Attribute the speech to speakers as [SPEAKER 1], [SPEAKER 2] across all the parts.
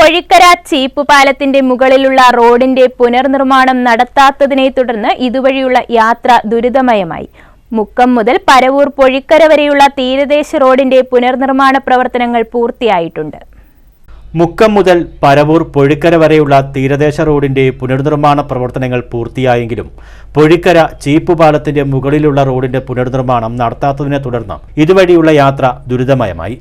[SPEAKER 1] പൊഴിക്കര ചീപ്പ് പാലത്തിന്റെ മുകളിലുള്ള റോഡിന്റെ പുനർനിർമ്മാണം നടത്താത്തതിനെ തുടർന്ന് ഇതുവഴിയുള്ള യാത്ര ദുരിതമയമായി. മുക്കം മുതൽ പരവൂർ പൊഴിക്കര വരെയുള്ള തീരദേശ റോഡിന്റെ പുനർനിർമ്മാണ പ്രവർത്തനങ്ങൾ പൂർത്തിയായിട്ടുണ്ട്.
[SPEAKER 2] മുക്കം മുതൽ പരവൂർ പൊഴിക്കര വരെയുള്ള തീരദേശ റോഡിന്റെ പുനർനിർമ്മാണ പ്രവർത്തനങ്ങൾ പൂർത്തിയായെങ്കിലും പൊഴിക്കര ചീപ്പ് പാലത്തിന്റെ മുകളിലുള്ള റോഡിന്റെ പുനർനിർമ്മാണം നടത്താത്തതിനെ തുടർന്ന് ഇതുവഴിയുള്ള യാത്ര ദുരിതമയമായി.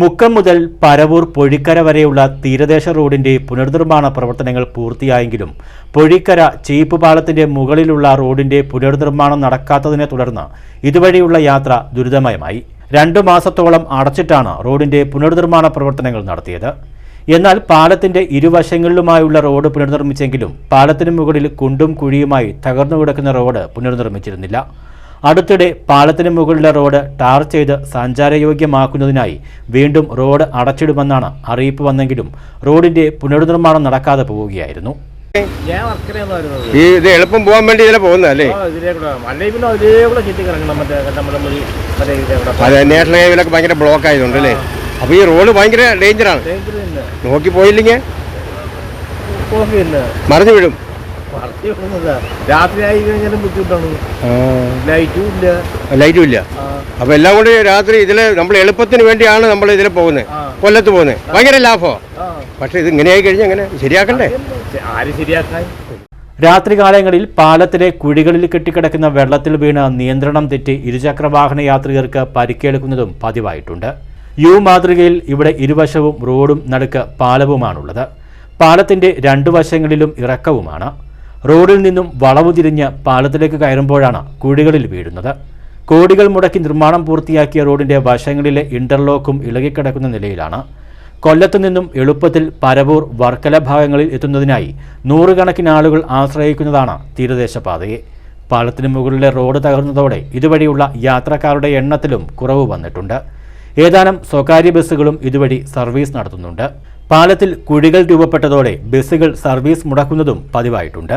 [SPEAKER 2] മുക്കം മുതൽ പരവൂർ പൊഴിക്കര വരെയുള്ള തീരദേശ റോഡിന്റെ പുനർനിർമ്മാണ പ്രവർത്തനങ്ങൾ പൂർത്തിയായെങ്കിലും പൊഴിക്കര ചീപ്പ് പാലത്തിന്റെ മുകളിലുള്ള റോഡിന്റെ പുനർനിർമ്മാണം നടക്കാത്തതിനെ തുടർന്ന് ഇതുവഴിയുള്ള യാത്ര ദുരിതമയമായി. രണ്ടു മാസത്തോളം അടച്ചിട്ടാണ് റോഡിന്റെ പുനർനിർമ്മാണ പ്രവർത്തനങ്ങൾ നടത്തിയത്. എന്നാൽ പാലത്തിന്റെ ഇരുവശങ്ങളിലുമായുള്ള റോഡ് പുനർനിർമ്മിച്ചെങ്കിലും പാലത്തിന് മുകളിൽ കുണ്ടും കുഴിയുമായി തകർന്നു കിടക്കുന്ന റോഡ് പുനർനിർമ്മിച്ചിരുന്നില്ല. അടുത്തിടെ പാലത്തിന് മുകളിലെ റോഡ് ടാർ ചെയ്ത് സഞ്ചാരയോഗ്യമാക്കുന്നതിനായി വീണ്ടും റോഡ് അടച്ചിടുമെന്നാണ് അറിയിപ്പ് വന്നെങ്കിലും റോഡിന്റെ പുനർനിർമ്മാണം നടക്കാതെ പോവുകയായിരുന്നു.
[SPEAKER 3] ഈ ഇത് എളുപ്പം പോകാൻ വേണ്ടി ഇതിലെ പോകുന്നതല്ലേ അതെ നാഷണൽ ഹൈവേലൊക്കെ ഭയങ്കര ബ്ലോക്ക് ആയതുകൊണ്ട് അല്ലേ? അപ്പോൾ ഈ റോഡ് ഭയങ്കര ഡേഞ്ചറാണ് നോക്കി പോയില്ലെങ്കിൽ മറിഞ്ഞു വീഴും.
[SPEAKER 4] വർത്തി വിടുന്നതാ രാത്രി ആയി കഴിഞ്ഞാലും ബുദ്ധിമുട്ടാണ്. ലൈറ്റും ഇല്ല.
[SPEAKER 3] ലൈറ്റും ഇല്ല.
[SPEAKER 4] ആ,
[SPEAKER 3] അപ്പോൾ എല്ലാം കൂടി രാത്രി ഇതിൽ നമ്മൾ എളുപ്പത്തിന് വേണ്ടിയാണ് നമ്മൾ ഇതിൽ പോകുന്നത്. കൊല്ലത്ത് പോകുന്നത്. ഭയങ്കര
[SPEAKER 4] ലാഭോ?
[SPEAKER 3] പക്ഷെ ഇത് ഇങ്ങനെയായി കഴിഞ്ഞാൽ എങ്ങനെ? ശരിയാക്കണ്ടേ.
[SPEAKER 4] ആര് ശരിയാക്കാൻ?
[SPEAKER 2] രാത്രികാലങ്ങളിൽ പാലത്തിലെ കുഴികളിൽ കെട്ടിക്കിടക്കുന്ന വെള്ളത്തിൽ വീണ് നിയന്ത്രണം തെറ്റി ഇരുചക്ര വാഹന യാത്രികർക്ക് പരിക്കേൽക്കുന്നതും പതിവായിട്ടുണ്ട്. യു മാതൃകയിൽ ഇവിടെ ഇരുവശവും റോഡും നടുക്ക് പാലവുമാണുള്ളത്. പാലത്തിന്റെ രണ്ടു വശങ്ങളിലും ഇറക്കവുമാണ്. റോഡിൽ നിന്നും വളവു തിരിഞ്ഞ് പാലത്തിലേക്ക് കയറുമ്പോഴാണ് കുഴികളിൽ വീഴുന്നത്. കോടികൾ മുടക്കി നിർമ്മാണം പൂർത്തിയാക്കിയ റോഡിന്റെ വശങ്ങളിലെ ഇന്റർലോക്കും ഇളകിക്കിടക്കുന്ന നിലയിലാണ്. കൊല്ലത്തു നിന്നും എളുപ്പത്തിൽ പരവൂർ വർക്കല ഭാഗങ്ങളിൽ എത്തുന്നതിനായി നൂറുകണക്കിന് ആളുകൾ ആശ്രയിക്കുന്നതാണ് തീരദേശ പാതയെ പാലത്തിന് മുകളിലെ റോഡ് തകർന്നതോടെ ഇതുവഴിയുള്ള യാത്രക്കാരുടെ എണ്ണത്തിലും കുറവ് വന്നിട്ടുണ്ട്. ഏതാനും സ്വകാര്യ ബസ്സുകളും ഇതുവഴി സർവീസ് നടത്തുന്നുണ്ട്. പാലത്തിൽ കുഴികൾ രൂപപ്പെട്ടതോടെ ബസ്സുകൾ സർവീസ് മുടക്കുന്നതും പതിവായിട്ടുണ്ട്.